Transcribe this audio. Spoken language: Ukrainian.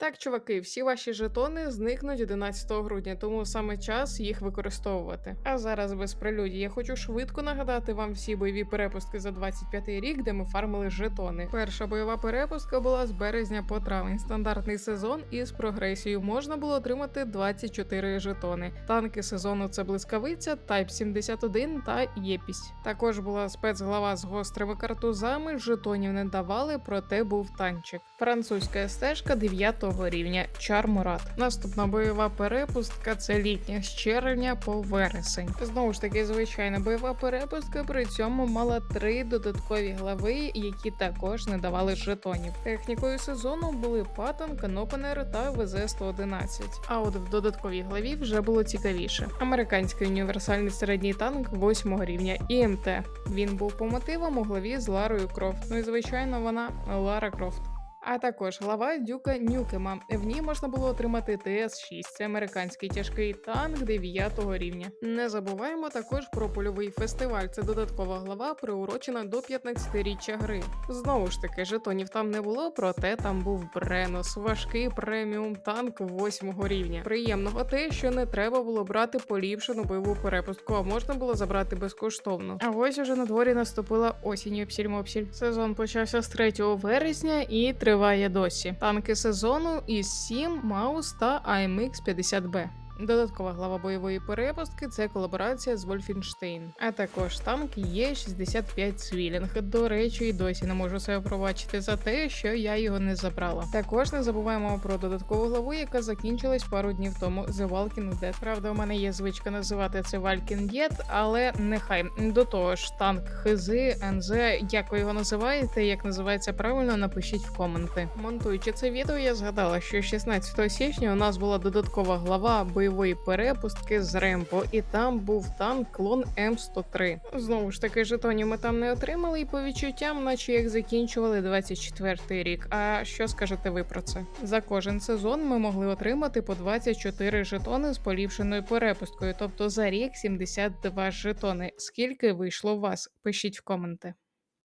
Так, чуваки, всі ваші жетони зникнуть 11 грудня, тому саме час їх використовувати. А зараз без прелюдії я хочу швидко нагадати вам всі бойові перепустки за 25 рік, де ми фармили жетони. Перша бойова перепустка була з березня по травень. Стандартний сезон із прогресією можна було отримати 24 жетони. Танки сезону це блискавиця, Type 71 та Єпісь. Також була спецглава з гострими картузами. Жетонів не давали, проте був танчик. Французька стежка 9 рівня Чармурат. Наступна бойова перепустка це літня з червня по вересень. Знову ж таки, звичайна бойова перепустка. При цьому мала три додаткові глави, які також не давали жетонів. Технікою сезону були Паттон, Канопенер та ВЗ-111. А от в додатковій главі вже було цікавіше. Американський універсальний середній танк 8 рівня ІМТ. Він був по мотивам у главі з Ларою Крофт. Ну і звичайно, вона Лара Крофт. А також глава Дюка Нюкема. В ній можна було отримати ТС-6. Це американський тяжкий танк 9 рівня. Не забуваємо також про польовий фестиваль. Це додаткова глава, приурочена до 15-річчя гри. Знову ж таки, жетонів там не було, проте там був Бренос, важкий преміум танк 8 рівня. Приємного те, що не треба було брати поліпшену бойову перепустку, а можна було забрати безкоштовно. А ось уже на дворі наступила осінь обсіль-мопсіль. Сезон почався з 3 вересня і триває досі. Танки сезону із 7, Маус та AMX 50B. Додаткова глава бойової перепустки це колаборація з Вольфенштейн, а також танк Є65 Свілінг. До речі, і досі не можу себе пробачити за те, що я його не забрала. Також не забуваємо про додаткову главу, яка закінчилась пару днів тому The Walking Dead. Правда, у мене є звичка називати це Walking Dead, але нехай до того ж танк Хизи, НЗ, як ви його називаєте, як називається правильно, напишіть в коменти. Монтуючи це відео, я згадала, що 16 січня у нас була додаткова глава бойової перепустки з Ремпо, і там був танк клон М103. Знову ж таки, жетонів ми там не отримали, і по відчуттям, наче як закінчували 24 рік. А що скажете ви про це? За кожен сезон ми могли отримати по 24 жетони з поліпшеною перепусткою, тобто за рік 72 жетони. Скільки вийшло у вас? Пишіть в коменти.